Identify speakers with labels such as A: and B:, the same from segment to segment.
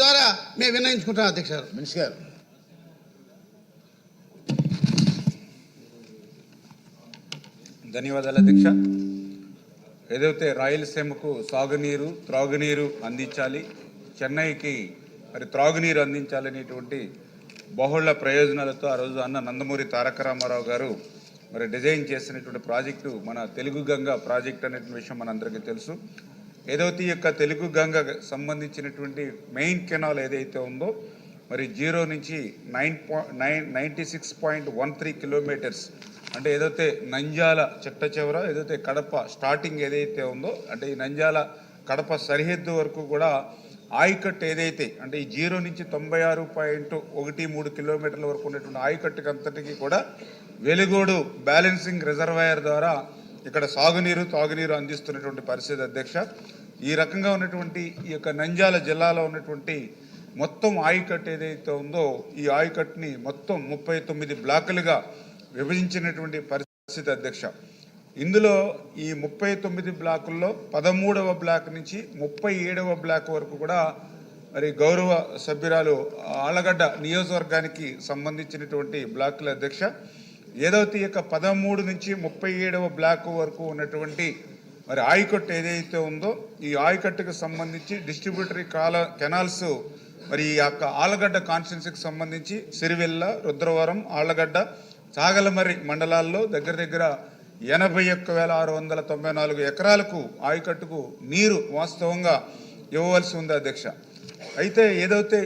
A: ద్వారా మేము విన్నయించుకుంటాం అధ్యక్ష గారు
B: మినిష్ గారు.
C: ధన్యవాదాలు అధ్యక్ష. ఏదైతే రాయలసీమకు సాగునీరు త్రాగునీరు అందించాలి చెన్నైకి మరి త్రాగునీరు అందించాలనేటువంటి బహుళ ప్రయోజనాలతో ఆ రోజు అన్న నందమూరి తారక రామారావు గారు మరి డిజైన్ చేసినటువంటి ప్రాజెక్టు మన తెలుగు గంగ ప్రాజెక్ట్ అనేటువంటి విషయం మనందరికీ తెలుసు. ఏదైతే ఈ యొక్క తెలుగు గంగ సంబంధించినటువంటి మెయిన్ కెనాల్ ఏదైతే ఉందో మరి జీరో నుంచి nine nine ninety six point one three kilometres అంటే ఏదైతే నంజాల చిట్ట చివర ఏదైతే కడప స్టార్టింగ్ ఏదైతే ఉందో అంటే ఈ నంజాల కడప సరిహద్దు వరకు కూడా ఆయికట్ ఏదైతే అంటే ఈ జీరో నుంచి తొంభై ఆరు పాయింట్ ఒకటి మూడు కిలోమీటర్ల వరకు ఉన్నటువంటి ఆయకట్టుకి అంతటికి కూడా వెలుగోడు బ్యాలెన్సింగ్ రిజర్వాయర్ ద్వారా ఇక్కడ సాగునీరు తాగునీరు అందిస్తున్నటువంటి పరిస్థితి అధ్యక్ష. ఈ రకంగా ఉన్నటువంటి ఈ యొక్క నంజాల జిల్లాలో ఉన్నటువంటి మొత్తం ఆయుకట్ ఏదైతే ఉందో ఈ ఆయుకట్ని మొత్తం ముప్పై తొమ్మిది బ్లాకులుగా విభజించినటువంటి పరిస్థితి అధ్యక్ష. ఇందులో ఈ ముప్పై తొమ్మిది బ్లాకుల్లో పదమూడవ బ్లాక్ నుంచి ముప్పై ఏడవ బ్లాక్ వరకు కూడా మరి గౌరవ సభ్యురాలు ఆలగడ్డ నియోజకవర్గానికి సంబంధించినటువంటి బ్లాకుల అధ్యక్ష. ఏదైతే యొక్క పదమూడు నుంచి ముప్పై ఏడవ బ్లాక్ వరకు ఉన్నటువంటి మరి ఆయకట్టు ఏదైతే ఉందో ఈ ఆయకట్టుకు సంబంధించి డిస్ట్రిబ్యూటరీ కాల కెనాల్స్ మరి ఈ యొక్క ఆలగడ్డ కాన్స్టిట్యున్సీకి సంబంధించి సిరివెల్ల రుద్రవరం ఆళ్ళగడ్డ చాగలమర్రి మండలాల్లో దగ్గర దగ్గర ఎనభై ఒక్క వేల ఆరు వందల తొంభై నాలుగు ఎకరాలకు ఆయకట్టుకు నీరు వాస్తవంగా ఇవ్వవలసి ఉంది అధ్యక్ష. అయితే ఏదైతే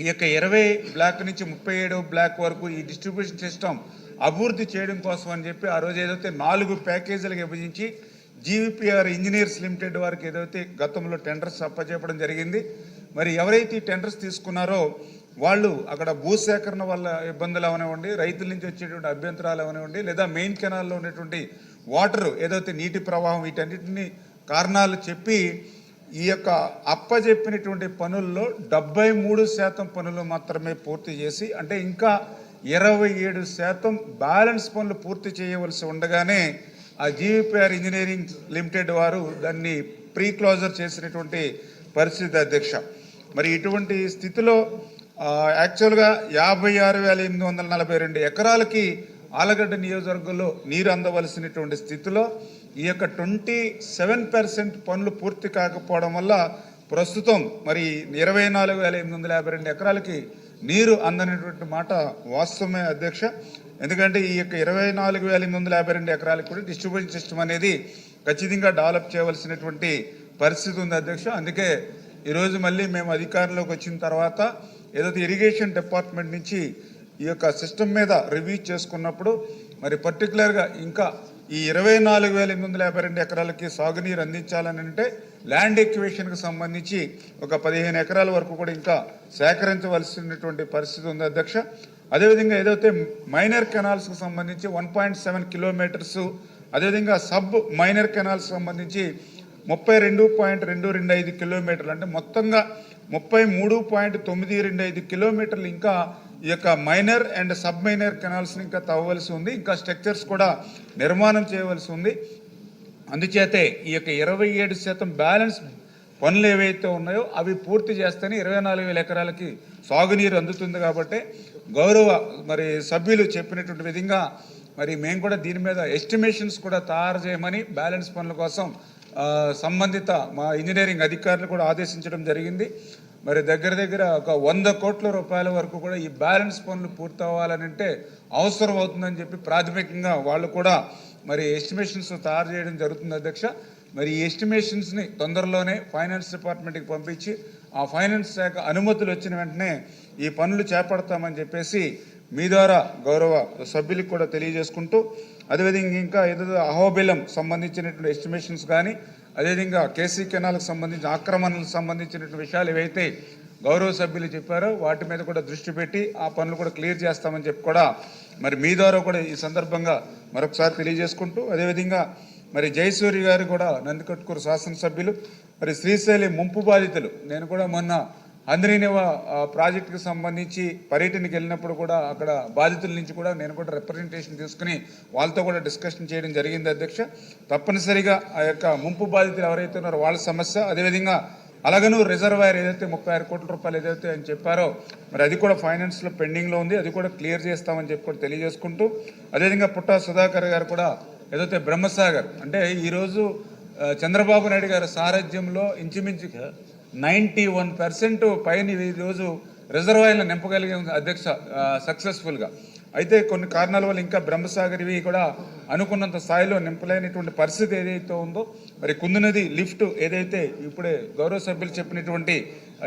C: ఈ యొక్క ఇరవై బ్లాక్ నుంచి ముప్పై ఏడవ బ్లాక్ వరకు ఈ డిస్ట్రిబ్యూషన్ సిస్టమ్ అభివృద్ధి చేయడం కోసం అని చెప్పి ఆ రోజు ఏదైతే నాలుగు ప్యాకేజీలకు విభజించి జీవీపీఆర్ ఇంజనీర్స్ లిమిటెడ్ వారికి ఏదైతే గతంలో టెండర్స్ అప్పచెప్పడం జరిగింది మరి ఎవరైతే ఈ టెండర్స్ తీసుకున్నారో వాళ్ళు అక్కడ భూసేకరణ వల్ల ఇబ్బందులు అవనివ్వండి రైతుల నుంచి వచ్చేటువంటి అభ్యంతరాలు అవనివ్వండి లేదా మెయిన్ కెనాల్లో ఉన్నటువంటి వాటర్ ఏదైతే నీటి ప్రవాహం వీటన్నిటిని కారణాలు చెప్పి ఈ యొక్క అప్పజెప్పినటువంటి పనుల్లో డెబ్బై మూడు శాతం పనులు మాత్రమే పూర్తి చేసి అంటే ఇంకా ఇరవై ఏడు శాతం బ్యాలెన్స్ పనులు పూర్తి చేయవలసి ఉండగానే ఆ జీవీపీఆర్ ఇంజనీరింగ్ లిమిటెడ్ వారు దాన్ని ప్రీ క్లోజర్ చేసినటువంటి పరిస్థితి అధ్యక్ష. మరి ఇటువంటి స్థితిలో యాక్చువల్గా యాభై ఆరు వేల ఎనిమిది వందల నలభై రెండు ఎకరాలకి ఆలగడ్డ నియోజకవర్గంలో నీరు అందవలసినటువంటి స్థితిలో ఈ యొక్క ట్వంటీ సెవెన్ పర్సెంట్ పనులు పూర్తి కాకపోవడం వల్ల ప్రస్తుతం మరి ఇరవై నాలుగు వేల ఎనిమిది వందల యాభై రెండు ఎకరాలకి నీరు అందనటువంటి మాట వాస్తవమే అధ్యక్ష. ఎందుకంటే ఈ యొక్క ఇరవై నాలుగు వేల ఎనిమిది వందల యాభై రెండు ఎకరాలకు కూడా డిస్ట్రిబ్యూషన్ సిస్టమ్ అనేది ఖచ్చితంగా డెవలప్ చేయవలసినటువంటి పరిస్థితి ఉంది అధ్యక్ష. అందుకే ఈరోజు మళ్ళీ మేము అధికారంలోకి వచ్చిన తర్వాత ఏదైతే ఇరిగేషన్ డిపార్ట్మెంట్ నుంచి ఈ యొక్క సిస్టమ్ మీద రివ్యూ చేసుకున్నప్పుడు మరి పర్టికులర్గా ఇంకా ఈ ఇరవై నాలుగు వేల ఎనిమిది వందల యాభై రెండు ఎకరాలకి సాగునీరు అందించాలని అంటే ల్యాండ్ ఎక్యువేషన్కి సంబంధించి ఒక పదిహేను ఎకరాల వరకు కూడా ఇంకా సేకరించవలసినటువంటి పరిస్థితి ఉంది అధ్యక్ష. అదేవిధంగా ఏదైతే మైనర్ కెనాల్స్కి సంబంధించి వన్ పాయింట్ సెవెన్ కిలోమీటర్స్ అదేవిధంగా సబ్ మైనర్ కెనాల్స్ సంబంధించి ముప్పై రెండు పాయింట్ రెండు రెండు ఐదు కిలోమీటర్లు అంటే మొత్తంగా ముప్పై మూడు పాయింట్ తొమ్మిది రెండు ఐదు కిలోమీటర్లు ఇంకా ఈ యొక్క మైనర్ అండ్ సబ్ మైనర్ కెనాల్స్ని ఇంకా తవ్వవలసి ఉంది. ఇంకా స్ట్రక్చర్స్ కూడా నిర్మాణం చేయవలసి ఉంది. అందుచేతే ఈ యొక్క ఇరవై ఏడు శాతం బ్యాలెన్స్ పనులు ఏవైతే ఉన్నాయో అవి పూర్తి చేస్తేనే ఇరవై నాలుగు వేల ఎకరాలకి సాగునీరు అందుతుంది కాబట్టి గౌరవ మరి సభ్యులు చెప్పినటువంటి విధంగా మరి మేము కూడా దీని మీద ఎస్టిమేషన్స్ కూడా తయారు చేయమని బ్యాలెన్స్ పనుల కోసం సంబంధిత మా ఇంజనీరింగ్ అధికారులు కూడా ఆదేశించడం జరిగింది. మరి దగ్గర దగ్గర ఒక వంద కోట్ల రూపాయల వరకు కూడా ఈ బ్యాలెన్స్ పనులు పూర్తవ్వాలనంటే అంటే అవసరం అవుతుందని చెప్పి ప్రాథమికంగా వాళ్ళు కూడా మరి ఎస్టిమేషన్స్ తయారు చేయడం జరుగుతుంది అధ్యక్ష. మరి ఈ ఎస్టిమేషన్స్ని తొందరలోనే ఫైనాన్స్ డిపార్ట్మెంట్కి పంపించి ఆ ఫైనాన్స్ శాఖ అనుమతులు వచ్చిన వెంటనే ఈ పనులు చేపడతామని చెప్పేసి మీ ద్వారా గౌరవ సభ్యులకు కూడా తెలియజేసుకుంటూ అదేవిధంగా ఇంకా ఏదో అహోబిలం సంబంధించినటువంటి ఎస్టిమేషన్స్ కానీ అదేవిధంగా కేసీ కెనాల్కి సంబంధించిన ఆక్రమణలకు సంబంధించినటువంటి విషయాలు ఏవైతే గౌరవ సభ్యులు చెప్పారో వాటి మీద కూడా దృష్టి పెట్టి ఆ పనులు కూడా క్లియర్ చేస్తామని చెప్పి కూడా మరి మీ ద్వారా కూడా ఈ సందర్భంగా మరొకసారి తెలియజేసుకుంటూ అదేవిధంగా మరి జయసూరి గారు కూడా నందికొట్కూరు శాసనసభ్యులు మరి శ్రీశైలి ముంపు బాధితులు. నేను కూడా మొన్న అంద్రీనివ ప్రాజెక్టుకి సంబంధించి పర్యటనకి వెళ్ళినప్పుడు కూడా అక్కడ బాధితుల నుంచి కూడా నేను కూడా రిప్రజెంటేషన్ తీసుకుని వాళ్ళతో కూడా డిస్కషన్ చేయడం జరిగింది అధ్యక్ష. తప్పనిసరిగా ఆ యొక్క ముంపు బాధితులు ఎవరైతే ఉన్నారో వాళ్ళ సమస్య అదేవిధంగా అలాగను రిజర్వాయర్ ఏదైతే ముప్పై ఆరు కోట్ల రూపాయలు ఏదైతే అని చెప్పారో మరి అది కూడా ఫైనాన్స్లో పెండింగ్లో ఉంది అది కూడా క్లియర్ చేస్తామని చెప్పి కూడా తెలియజేసుకుంటూ అదేవిధంగా పుట్టా సుధాకర్ గారు కూడా ఏదైతే బ్రహ్మసాగర్ అంటే ఈరోజు చంద్రబాబు నాయుడు గారి సారథ్యంలో ఇంచుమించుగా నైంటీ వన్ పర్సెంట్ పైన ఈరోజు రిజర్వాయర్లు నింపగలిగే అధ్యక్ష సక్సెస్ఫుల్గా అయితే కొన్ని కారణాల వల్ల ఇంకా బ్రహ్మసాగర్ ఇవి కూడా అనుకున్నంత స్థాయిలో నింపలేనటువంటి పరిస్థితి ఏదైతే ఉందో మరి కుందునది లిఫ్ట్ ఏదైతే ఇప్పుడే గౌరవ సభ్యులు చెప్పినటువంటి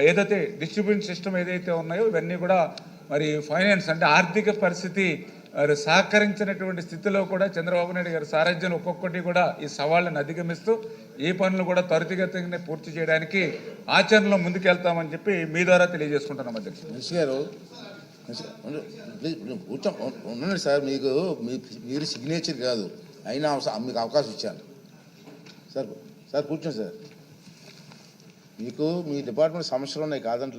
C: ఏదైతే డిస్ట్రిబ్యూషన్ సిస్టమ్ ఏదైతే ఉన్నాయో ఇవన్నీ కూడా మరి ఫైనాన్స్ అంటే ఆర్థిక పరిస్థితి వారు సహకరించినటువంటి స్థితిలో కూడా చంద్రబాబు నాయుడు గారి సారథ్యం ఒక్కొక్కటి కూడా ఈ సవాళ్ళను అధిగమిస్తూ ఈ పనులు కూడా త్వరితగతిని పూర్తి చేయడానికి ఆచరణలో ముందుకెళ్తామని చెప్పి మీ ద్వారా తెలియజేసుకుంటున్నాం అధ్యక్ష
B: మినిస్టర్ గారు ఉండండి సార్ మీకు మీ మీరు సిగ్నేచర్ కాదు. అయినా మీకు అవకాశం ఇచ్చాను. సార్ సార్ కూర్చోండి సార్. మీకు మీ డిపార్ట్మెంట్ సమస్యలు ఉన్నాయి కాదంటే